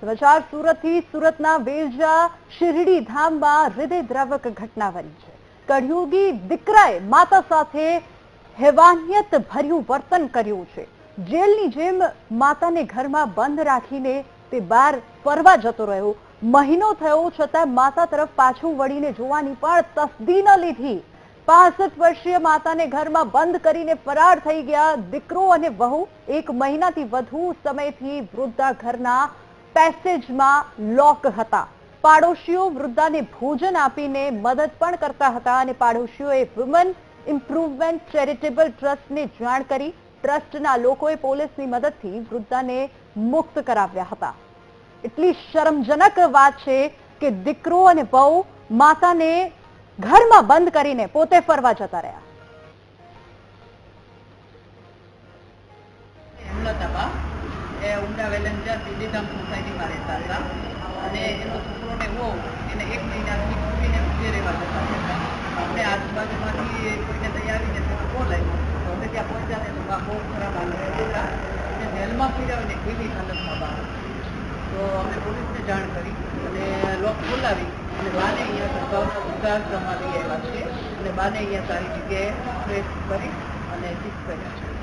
સમાચાર સુરતથી સુરતના વેરજા શિરડી ધામમાં હૃદયદ્રાવક ઘટના બની છે. કળિયુગી દીકરાએ માતા સાથે હેવાનિયત ભર્યું વર્તન કર્યું છે. જેલની જેમ માતાને ઘરમાં બંધ રાખીને તે બહાર ફરવા જતો રહ્યો. મહિનો થયો છતાં માતા તરફ પાછું વળીને જોવાની પણ તસ્દી ન લીધી. પાસઠ વર્ષીય માતાને ઘરમાં બંધ કરીને ફરાર થઈ ગયા દીકરો અને વહુ એક મહિનાથી વધુ સમયથી વૃદ્ધા ઘરના પેસેજમાં લોક હતા. પાડોશીઓ વૃદ્ધાને ભોજન આપીને મદદ પણ કરતા હતા અને પાડોશીઓએ વુમન ઇમ્પ્રુવમેન્ટ ચેરિટેબલ ટ્રસ્ટને જાણ કરી ટ્રસ્ટના લોકોએ પોલીસની મદદથી વૃદ્ધાને મુક્ત કરાવ્યા હતા. એટલી શરમજનક વાત છે કે દીકરો અને બહુ માતાને ઘરમાં બંધ કરીને પોતે ફરવા જતા રહ્યા. એ ઉમરા વેલંજા સિદ્ધિધામ સોસાયટીમાં રહેતા હતા. અને એનો છોકરો ને એને એક મહિનાથી છોડીને ઘરે રહેવા જતા હતા. અમને આજુબાજુમાંથી કોઈને તૈયારીને તેને બોલાવ્યો તો અમે ત્યાં પહોંચ્યા ને તો બહુ ખરાબ હાલત હતા અને જેલમાં પીડાવીને એવી હાલતમાં બહાર. તો અમે પોલીસને જાણ કરી અને લોક બોલાવી અને બાને અહીંયા સંભાવના ઉદ્ધાર કરવા લઈ આવ્યા છે અને બાને અહીંયા સારી જગ્યાએ પ્રેસ કરી અને શીખ કર્યા છે.